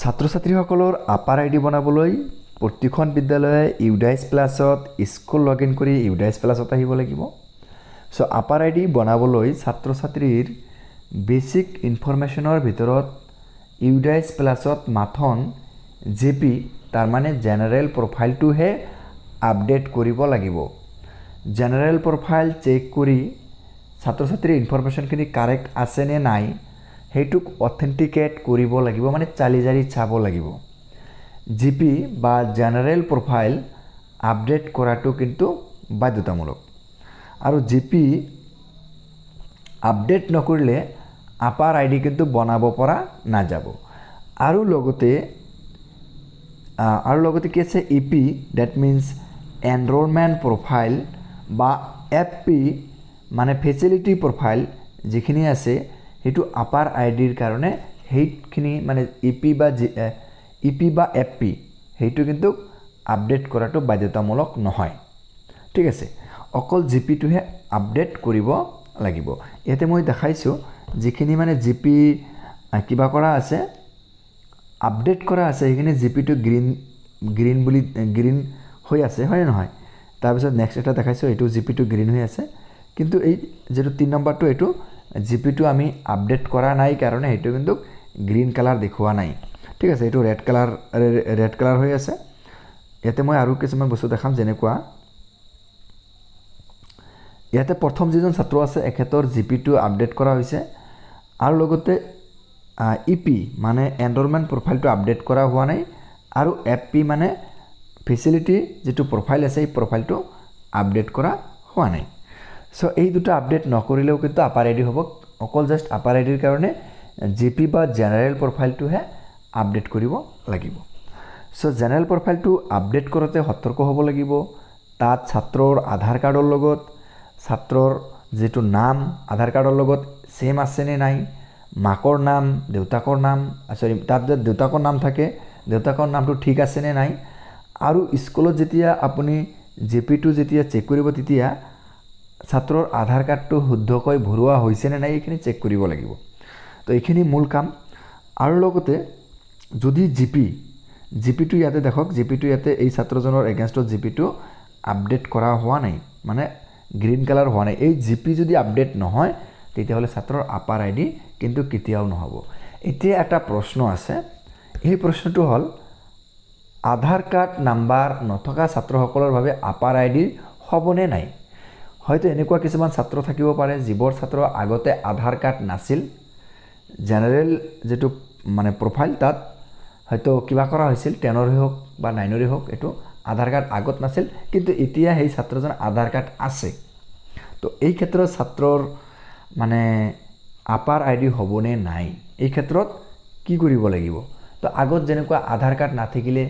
ছাত্ৰ ছাত্ৰীসকলৰ upper I D বনাবলৈ প্ৰতিখন বিদ্যালয়ে ইউডাইচ প্লাছত স্কুল লগ ইন কৰি ইউডাইচ প্লাছত আহিব লাগিব। চ' আপাৰ আই ডি বনাবলৈ ছাত্ৰ ছাত্ৰীৰ বেচিক ইনফৰমেশ্যনৰ ভিতৰত ইউডাইচ প্লাছত মাথন জে পি তাৰমানে জেনেৰেল প্ৰফাইলটোহে আপডেট কৰিব লাগিব। জেনেৰেল প্ৰফাইল চেক কৰি ছাত্ৰ ছাত্ৰীৰ ইনফৰমেশ্যনখিনি কাৰেক্ট আছে নে নাই সেইটোক অথেণ্টিকেট কৰিব লাগিব মানে চালি জাৰি চাব লাগিব। জি পি বা জেনেৰেল প্ৰফাইল আপডেট কৰাটো কিন্তু বাধ্যতামূলক। আৰু জি পি আপডেট নকৰিলে আপাৰ আই ডি কিন্তু বনাব পৰা নাযাব। আৰু লগতে আৰু লগতে কি আছে? E P date means enrolment profile বা এফ পি মানে ফেচিলিটি প্ৰফাইল যিখিনি আছে সেইটো আপাৰ আই ডিৰ কাৰণে সেইখিনি মানে ই পি বা জি ই পি বা এফ পি সেইটো কিন্তু আপডেট কৰাটো বাধ্যতামূলক নহয়। ঠিক আছে অকল জি পিটোহে আপডেট কৰিব লাগিব। ইয়াতে মই দেখাইছোঁ যিখিনি মানে জি পি কিবা কৰা আছে আপডেট কৰা আছে সেইখিনি জি পিটো গ্ৰীণ গ্ৰীণ বুলি গ্ৰীণ হৈ আছে হয়নে নহয়? তাৰপিছত নেক্সট এটা দেখাইছোঁ এইটো জি পিটো গ্ৰীণ হৈ আছে। কিন্তু এই যিটো তিনি নম্বৰটো এইটো জি পিটো আমি আপডেট কৰা নাই কাৰণে সেইটো কিন্তু গ্ৰীণ কালাৰ দেখুওৱা নাই। ঠিক আছে এইটো ৰেড কালাৰ ৰেড কালাৰ হৈ আছে। ইয়াতে মই আৰু কিছুমান বস্তু দেখাম যেনেকুৱা। ইয়াতে প্ৰথম যিজন ছাত্ৰ আছে এখেতৰ জি পিটো আপডেট কৰা হৈছে। আৰু লগতে ই পি মানে এনৰলমেণ্ট প্ৰফাইলটো আপডেট কৰা হোৱা নাই। আৰু এফ পি মানে ফেচিলিটি যিটো প্ৰফাইল আছে এই প্ৰফাইলটো আপডেট কৰা হোৱা নাই। চ' এই দুটা আপডেট নকৰিলেও কিন্তু আপাৰ আই ডি হ'ব। অকল জাষ্ট আপাৰ আই ডিৰ কাৰণে জি পি বা জেনেৰেল প্ৰফাইলটোহে আপডেট কৰিব লাগিব। চ' জেনেৰেল প্ৰফাইলটো আপডেট কৰোঁতে সতৰ্ক হ'ব লাগিব। তাত ছাত্ৰৰ আধাৰ কাৰ্ডৰ লগত, ছাত্ৰৰ যিটো নাম, আধাৰ কাৰ্ডৰ লগত ছেম আছেনে নাই, মাকৰ নাম, দেউতাকৰ নাম চৰি তাত যে দেউতাকৰ নাম থাকে, দেউতাকৰ নামটো ঠিক আছেনে নাই, আৰু স্কুলত যেতিয়া আপুনি জে পিটো যেতিয়া চেক কৰিব তেতিয়া ছাত্ৰৰ আধাৰ কাৰ্ডটো শুদ্ধকৈ ভৰোৱা হৈছেনে নাই এইখিনি চেক কৰিব লাগিব। তো এইখিনি মূল কাম। আৰু লগতে যদি জি পি জি পিটো ইয়াতে দেখক জি পিটো ইয়াতে এই ছাত্ৰজনৰ এগেইনষ্টত জি পিটো আপডেট কৰা হোৱা নাই মানে গ্ৰীণ কালাৰ হোৱা নাই। এই জি পি যদি আপডেট নহয়, তেতিয়াহ'লে ছাত্ৰৰ আপাৰ আই ডি কিন্তু কেতিয়াও নহ'ব। এতিয়া এটা প্ৰশ্ন আছে। এই প্ৰশ্নটো হ'ল, আধাৰ কাৰ্ড নাম্বাৰ নথকা ছাত্ৰসকলৰ বাবে আপাৰ আই ডিৰ হ'বনে নাই? হয়তো এনেকুৱা কিছুমান ছাত্ৰ থাকিব পাৰে, যিবোৰ ছাত্ৰ আগতে আধাৰ কাৰ্ড নাছিল। জেনেৰেল যিটো মানে প্ৰফাইল তাত হয়তো কিবা কৰা হৈছিল টেনৰে হওক বা নাইনৰে হওক, এইটো আধাৰ কাৰ্ড আগত নাছিল, কিন্তু এতিয়া সেই ছাত্ৰজন আধাৰ কাৰ্ড আছে। তো এই ক্ষেত্ৰত ছাত্ৰৰ মানে আপাৰ আই ডি হ'বনে নাই, এই ক্ষেত্ৰত কি কৰিব লাগিব? তো আগত যেনেকুৱা আধাৰ কাৰ্ড নাথাকিলে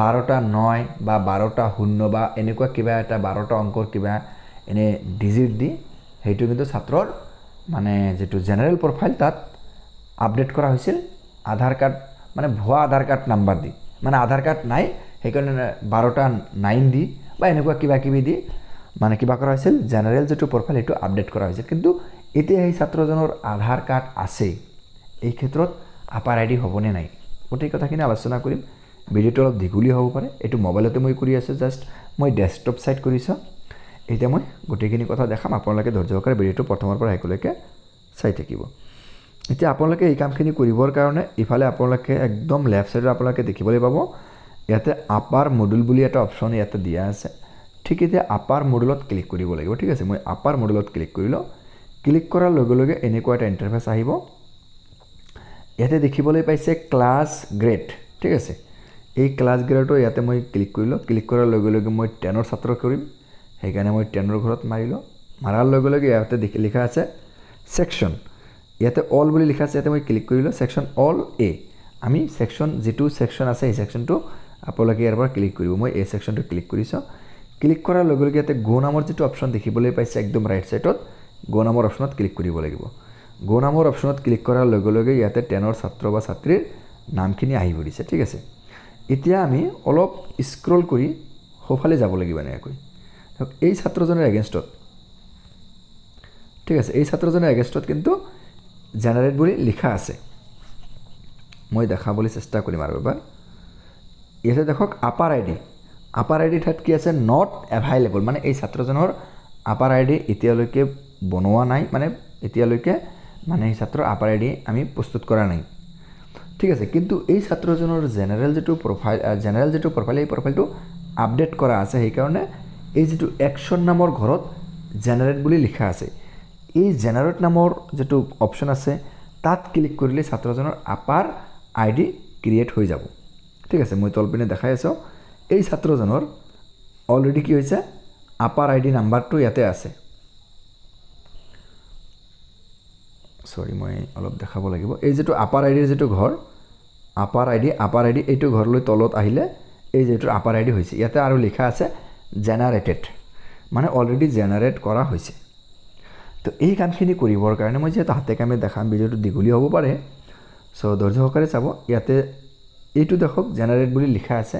বাৰটা নয় বা বাৰটা শূন্য বা এনেকুৱা কিবা এটা, বাৰটা অংকৰ কিবা এনে ডিজিট দি সেইটো কিন্তু ছাত্ৰৰ মানে যিটো জেনেৰেল প্ৰফাইল তাত আপডেট কৰা হৈছিল, আধাৰ কাৰ্ড মানে ভুৱা আধাৰ কাৰ্ড নাম্বাৰ দি। মানে আধাৰ কাৰ্ড নাই, সেইকাৰণে বাৰটা নাইন দি বা এনেকুৱা কিবা কিবি দি মানে কিবা কৰা হৈছিল। জেনেৰেল যিটো প্ৰফাইল সেইটো আপডেট কৰা হৈছিল। কিন্তু এতিয়া সেই ছাত্ৰজনৰ আধাৰ কাৰ্ড আছে, এই ক্ষেত্ৰত আপাৰ আই ডি হ'বনে নাই? গোটেই কথাখিনি আলোচনা কৰিম। ভিডিঅ'টো অলপ দীঘলীয়া হ'ব পাৰে। এইটো মোবাইলতে মই কৰি আছোঁ জাষ্ট মই ডেস্কটপ ছাইড কৰিছোঁ এতিয়া মই গোটেইখিনি কথা দেখাম, আপোনালোকে ধৈৰ্য সহকাৰে ভিডিঅ'টো প্ৰথমৰ পৰা শেষলৈকে চাই থাকিব। এতিয়া আপোনালোকে এই কামখিনি কৰিবৰ কাৰণে ইফালে আপোনালোকে একদম লেফ্ট ছাইডত আপোনালোকে দেখিবলৈ পাব, ইয়াতে আপাৰ মডুল বুলি এটা অপশ্যন ইয়াতে দিয়া আছে। ঠিক এতিয়া আপাৰ মডুলত ক্লিক কৰিব লাগিব, ঠিক আছে? মই আপাৰ মডুলত ক্লিক কৰিলোঁ। ক্লিক কৰাৰ লগে লগে এনেকুৱা এটা ইণ্টাৰফেচ আহিব। ইয়াতে দেখিবলৈ পাইছে ক্লাছ গ্ৰেড ঠিক আছে? এই ক্লাছ গ্ৰেডটো ইয়াতে মই ক্লিক কৰিলোঁ। ক্লিক কৰাৰ লগে লগে মই টেনৰ ছাত্ৰ কৰিম। সেইকাৰণে মই টেনৰ ঘৰত মাৰিলোঁ। মাৰাৰ লগে লগে ইয়াতে লিখা আছে ছেকশ্যন ইয়াতে অল বুলি লিখা আছে, ইয়াতে মই ক্লিক কৰিলোঁ ছেকশ্যন অল এ আমি ছেকশ্যন যিটো ছেকশ্যন আছে, সেই ছেকশ্যনটো আপোনালোকে ইয়াৰ পৰা ক্লিক কৰিব। মই এই ছেকশ্যনটো ক্লিক কৰিছোঁ। ক্লিক কৰাৰ লগে লগে ইয়াতে গ' নামৰ যিটো অপশ্যন দেখিবলৈ পাইছে, একদম ৰাইট ছাইডত গ' নামৰ অপশ্যনত ক্লিক কৰিব লাগিব। গ' নামৰ অপশ্যনত ক্লিক কৰাৰ লগে লগে ইয়াতে টেনৰ ছাত্ৰ বা ছাত্ৰীৰ নামখিনি আহি পৰিছে ঠিক আছে। এতিয়া আমি অলপ স্ক্ৰল কৰি সোঁফালে যাব লাগিব এনেকৈ। ধৰক এই ছাত্ৰজনৰ এগেইনষ্টত ঠিক আছে এই ছাত্ৰজনৰ এগেইনষ্টত কিন্তু জেনেৰেট বুলি লিখা আছে। মই দেখাবলৈ চেষ্টা কৰিম আৰু এবাৰ। ইয়াতে দেখক APAAR I D APAAR I D ঠাইত কি আছে? নট এভাইলেবল মানে এই ছাত্ৰজনৰ আপাৰ আই ডি এতিয়ালৈকে বনোৱা নাই মানে এতিয়ালৈকে মানে এই ছাত্ৰৰ আপাৰ আই ডি আমি প্ৰস্তুত কৰা নাই। ঠিক আছে কিন্তু এই ছাত্ৰজনৰ জেনেৰেল যিটো প্ৰফাইল জেনেৰেল যিটো প্ৰফাইল এই প্ৰফাইলটো আপডেট কৰা আছে সেইকাৰণে এই যিটো একশ্যন নামৰ ঘৰত জেনেৰেট বুলি লিখা আছে, এই জেনেৰেট নামৰ যিটো অপশ্যন আছে, তাত ক্লিক কৰিলে ছাত্ৰজনৰ আপাৰ আই ডি ক্ৰিয়েট হৈ যাব। ঠিক আছে, মই তলপিনে দেখাই আছোঁ। এই ছাত্ৰজনৰ অলৰেডি কি হৈছে? আপাৰ আই ডি নাম্বাৰটো ইয়াতে আছে। চৰি মই অলপ দেখাব লাগিব। এই যিটো আপাৰ আই ডিৰ যিটো ঘৰ, APAAR I D APAAR I D এইটো ঘৰলৈ তলত আহিলে এই যিটো আপাৰ আই ডি হৈছে, ইয়াতে আৰু লিখা আছে জেনাৰেটেড মানে অলৰেডি জেনাৰেট কৰা হৈছে। তো এই কামখিনি কৰিবৰ কাৰণে মই যিহেতু হাতে কামে দেখাম ভিডিঅ'টো দীঘলীয়া হ'ব পাৰে। চ' ধৈৰ্য সহকাৰে চাব ইয়াতে এইটো দেখক জেনাৰেট বুলি লিখা আছে।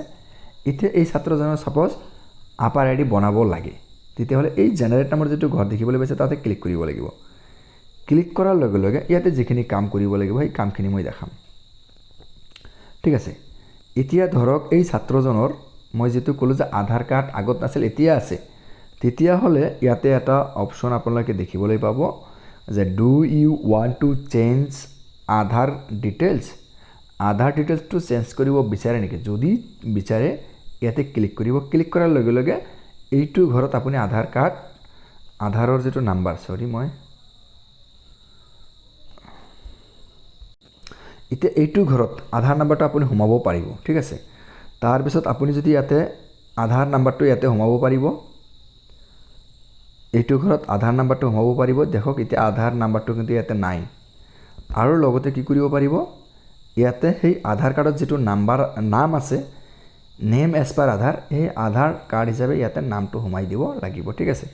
এতিয়া এই ছাত্ৰজনৰ ছাপ'জ আপাৰ আই ডি বনাব লাগে। তেতিয়াহ'লে এই জেনেৰেট নামৰ যিটো ঘৰ দেখিবলৈ পাইছে তাতে ক্লিক কৰিব লাগিব। ক্লিক কৰাৰ লগে লগে ইয়াতে যিখিনি কাম কৰিব লাগিব সেই কামখিনি মই দেখাম। ঠিক আছে। এতিয়া ধৰক এই ছাত্ৰজনৰ মই যিটো ক'লোঁ যে আধাৰ কাৰ্ড আগত নাছিল এতিয়া আছে। তেতিয়াহ'লে ইয়াতে এটা অপশ্যন আপোনালোকে দেখিবলৈ পাব যে do you want to change Aadhaar details Aadhaar ডিটেইলছটো change কৰিব বিচাৰে নেকি? যদি বিচাৰে ইয়াতে ক্লিক কৰিব। ক্লিক কৰাৰ লগে লগে এইটো ঘৰত আপুনি আধাৰ কাৰ্ড আধাৰৰ যিটো নাম্বাৰ চৰি মই। এতিয়া এইটো ঘৰত আধাৰ নাম্বাৰটো আপুনি সোমাব পাৰিব ঠিক আছে? তাৰপিছত আপুনি যদি ইয়াতে আধাৰ নাম্বাৰটো ইয়াতে সোমাব পাৰিব। এইটো ঘৰত আধাৰ নাম্বাৰটো সোমাব পাৰিব। দেখক এতিয়া আধাৰ নাম্বাৰটো কিন্তু ইয়াতে নাই। আৰু লগতে কি কৰিব পাৰিব? ইয়াতে সেই আধাৰ কাৰ্ডত যিটো নাম্বাৰ নাম আছে নেম এজ পাৰ আধাৰ এই আধাৰ কাৰ্ড হিচাপে ইয়াতে নামটো সোমাই দিব লাগিব। ঠিক আছে?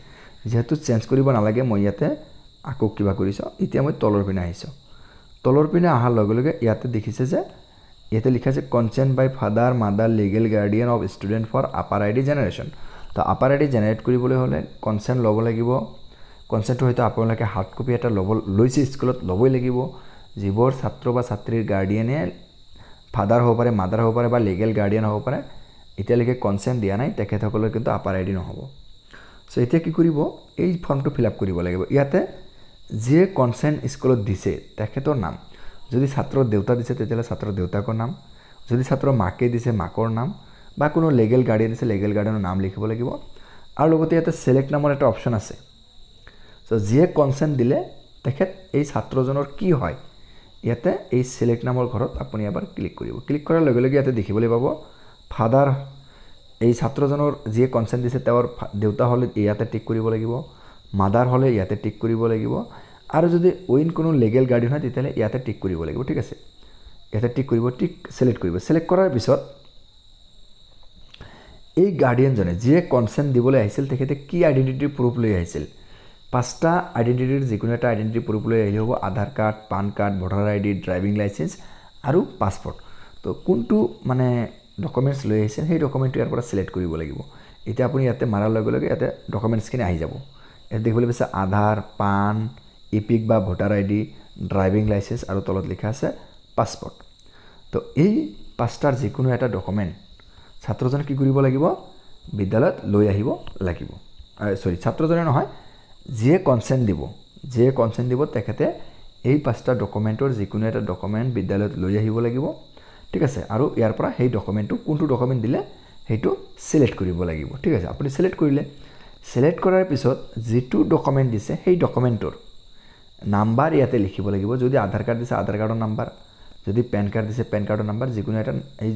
যিহেতু চেঞ্জ কৰিব নালাগে মই ইয়াতে আকৌ কিবা কৰিছোঁ এতিয়া মই তলৰ পিনে আহিছোঁ। তলৰ পিনে অহাৰ লগে লগে ইয়াতে দেখিছে যে ইয়াতে লিখা আছে consent by father mother legal guardian of student for APAAR I D generation তো আপাৰ আই ডি জেনেৰেট কৰিবলৈ হ'লে কনচেণ্ট ল'ব লাগিব। কনচেণ্টটো হয়তো আপোনালোকে হাৰ্ড কপি এটা ল'ব লৈছে স্কুলত ল'বই লাগিব। যিবোৰ ছাত্ৰ বা ছাত্ৰীৰ গাৰ্ডিয়ানে ফাদাৰ হ'ব পাৰে মাদাৰ হ'ব পাৰে বা লিগেল গাৰ্ডিয়ান হ'ব পাৰে এতিয়ালৈকে কনচেণ্ট দিয়া নাই তেখেতসকলৰ কিন্তু আপাৰ আই ডি নহ'ব। চ' এতিয়া কি কৰিব? এই ফৰ্মটো ফিল আপ কৰিব লাগিব। ইয়াতে যিয়ে কনচেণ্ট স্কুলত দিছে তেখেতৰ নাম। যদি ছাত্ৰৰ দেউতা দিছে, তেতিয়াহ'লে ছাত্ৰৰ দেউতাকৰ নাম। যদি ছাত্ৰৰ মাকে দিছে, মাকৰ নাম, বা কোনো লিগেল গাৰ্ডিয়ান দিছে লিগেল গাৰ্ডিয়ানৰ নাম লিখিব লাগিব। আৰু লগতে ইয়াতে ছিলেক্ট নামৰ এটা অপশ্যন আছে। চ' যিয়ে কনচেণ্ট দিলে, তেখেত এই ছাত্ৰজনৰ কি হয়, ইয়াতে এই ছিলেক্ট নামৰ ঘৰত আপুনি এবাৰ ক্লিক কৰিব। ক্লিক কৰাৰ লগে লগে ইয়াতে দেখিবলৈ পাব ফাদাৰ এই ছাত্ৰজনৰ যিয়ে কনচেণ্ট দিছে, তেওঁৰ দেউতা হ'লে ইয়াতে টিক কৰিব লাগিব। মাদাৰ হ'লে ইয়াতে টিক কৰিব লাগিব। আৰু যদি উইন কোনো লিগেল গাৰ্ডিয়ান হয় তেতিয়াহ'লে ইয়াতে টিক কৰিব লাগিব, ঠিক আছে? ইয়াতে টিক কৰিব টিক ছিলেক্ট কৰিব। ছিলেক্ট কৰাৰ পিছত এই গাৰ্ডিয়ানজনে যিয়ে কনচেণ্ট দিবলৈ আহিছিল, তেখেতে কি আইডেণ্টিটি প্ৰুফ লৈ আহিছিল? পাঁচটা আইডেণ্টিটিৰ যিকোনো এটা আইডেণ্টিটি প্ৰুফ লৈ আহিলে হ'ব Aadhaar card, PAN card, voter I D driving licence আৰু পাছপৰ্ট তো কোনটো মানে ডকুমেণ্টছ লৈ আহিছে সেই ডকুমেণ্টটো ইয়াৰ পৰা ছিলেক্ট কৰিব লাগিব। এতিয়া আপুনি ইয়াতে মাৰাৰ লগে লগে ইয়াতে ডকুমেণ্টছখিনি আহি যাব। ইয়াত দেখিবলৈ পাইছে আধাৰ, পান ইপিক বা voter I D driving licence আৰু তলত লিখা আছে পাছপৰ্ট। তো এই পাঁচটাৰ যিকোনো এটা ডকুমেণ্ট ছাত্ৰজনে কি কৰিব লাগিব? বিদ্যালয়ত লৈ আহিব লাগিব। চৰি ছাত্ৰজনে নহয় যিয়ে কনচেণ্ট দিব যিয়ে কনচেণ্ট দিব তেখেতে এই পাঁচটা ডকুমেণ্টৰ যিকোনো এটা ডকুমেণ্ট বিদ্যালয়ত লৈ আহিব লাগিব। ঠিক আছে আৰু ইয়াৰ পৰা সেই ডকুমেণ্টটো কোনটো ডকুমেণ্ট দিলে সেইটো ছিলেক্ট কৰিব লাগিব। ঠিক আছে আপুনি ছিলেক্ট কৰিলে। ছিলেক্ট কৰাৰ পিছত যিটো ডকুমেণ্ট দিছে সেই ডকুমেণ্টৰ নাম্বাৰ ইয়াতে লিখিব লাগিব। যদি আধাৰ কাৰ্ড দিছে আধাৰ কাৰ্ডৰ নাম্বাৰ। যদি পেন কাৰ্ড দিছে পেন কাৰ্ডৰ নাম্বাৰ। যিকোনো এটা এই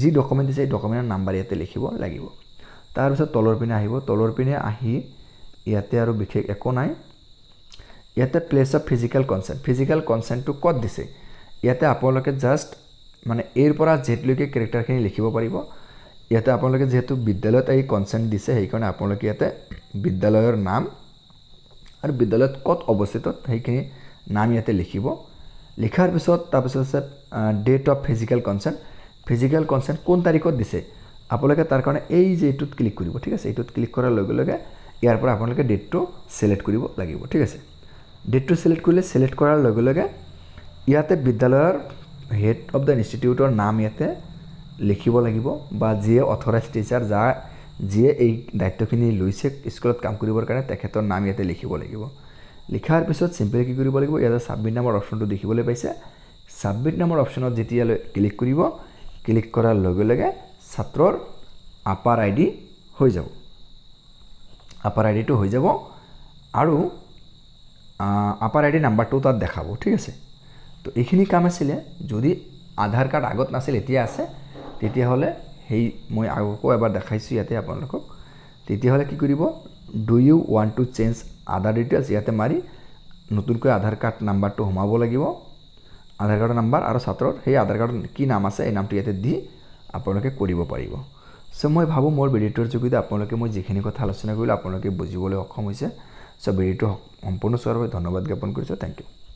যি ডকুমেণ্ট দিছে সেই ডকুমেণ্টৰ নাম্বাৰ ইয়াতে লিখিব লাগিব। তাৰপিছত তলৰ পিনে আহিব। তলৰ পিনে আহি ইয়াতে আৰু বিশেষ একো নাই। ইয়াতে place of physical consent physical কনচেণ্টটো ক'ত দিছে? ইয়াতে আপোনালোকে জাষ্ট মানে এৰ পৰা জেডলৈকে কেৰেক্টাৰখিনি লিখিব পাৰিব। ইয়াতে আপোনালোকে যিহেতু বিদ্যালয়ত এই কনচেণ্ট দিছে সেইকাৰণে আপোনালোকে ইয়াতে বিদ্যালয়ৰ নাম আৰু বিদ্যালয়ত ক'ত অৱস্থিত, সেইখিনি নাম ইয়াতে লিখিব। লিখাৰ পিছত, তাৰপিছত আছে date of physical consent physical consent কোন তাৰিখত দিছে? আপোনালোকে তাৰ কাৰণে এই যে এইটোত ক্লিক কৰিব, ঠিক আছে? এইটোত ক্লিক কৰাৰ লগে লগে ইয়াৰ পৰা আপোনালোকে ডেটটো ছিলেক্ট কৰিব লাগিব, ঠিক আছে? ডেটটো ছিলেক্ট কৰিলে ছিলেক্ট কৰাৰ লগে লগে ইয়াতে বিদ্যালয়ৰ হেড অফ দ্য ইনষ্টিটিউটৰ নাম ইয়াতে লিখিব লাগিব বা যিয়ে অথৰাইজ টিচাৰ যাৰ যিয়ে এই দায়িত্বখিনি লৈছে স্কুলত কাম কৰিবৰ কাৰণে, তেখেতৰ নাম ইয়াতে লিখিব লাগিব। লিখাৰ পিছত চিম্পলি কি কৰিব লাগিব? ইয়াতে ছাবমিট নামৰ অপশ্যনটো দেখিবলৈ পাইছে। ছাবমিট নামৰ অপশ্যনত যেতিয়ালৈ ক্লিক কৰিব ক্লিক কৰাৰ লগে লগে ছাত্ৰৰ আপাৰ আই ডি হৈ যাব। আপাৰ আই ডিটো হৈ যাব আৰু আপাৰ আই ডি নাম্বাৰটো তাত দেখাব, ঠিক আছে? তো এইখিনি কাম আছিলে। যদি আধাৰ কাৰ্ড আগত নাছিল, এতিয়া আছে, তেতিয়াহ'লে সেই মই আগকো এবাৰ দেখাইছোঁ ইয়াতে আপোনালোকক। তেতিয়াহ'লে কি কৰিব? Do you want to change Aadhaar details ইয়াতে মাৰি নতুনকৈ আধাৰ কাৰ্ড নাম্বাৰটো সোমাব লাগিব। আধাৰ কাৰ্ডৰ নাম্বাৰ আৰু ছাত্ৰৰ, সেই আধাৰ কাৰ্ডত কি নাম আছে, এই নামটো ইয়াতে দি আপোনালোকে কৰিব পাৰিব। চ' মই ভাবোঁ মোৰ ভিডিঅ'টোৰ যোগেদি আপোনালোকে মই যিখিনি কথা আলোচনা কৰিলোঁ, আপোনালোকে বুজিবলৈ সক্ষম হৈছে। চ' ভিডিঅ'টো সম্পূৰ্ণ চোৱাৰ ধন্যবাদ জ্ঞাপন কৰিছোঁ। Thank you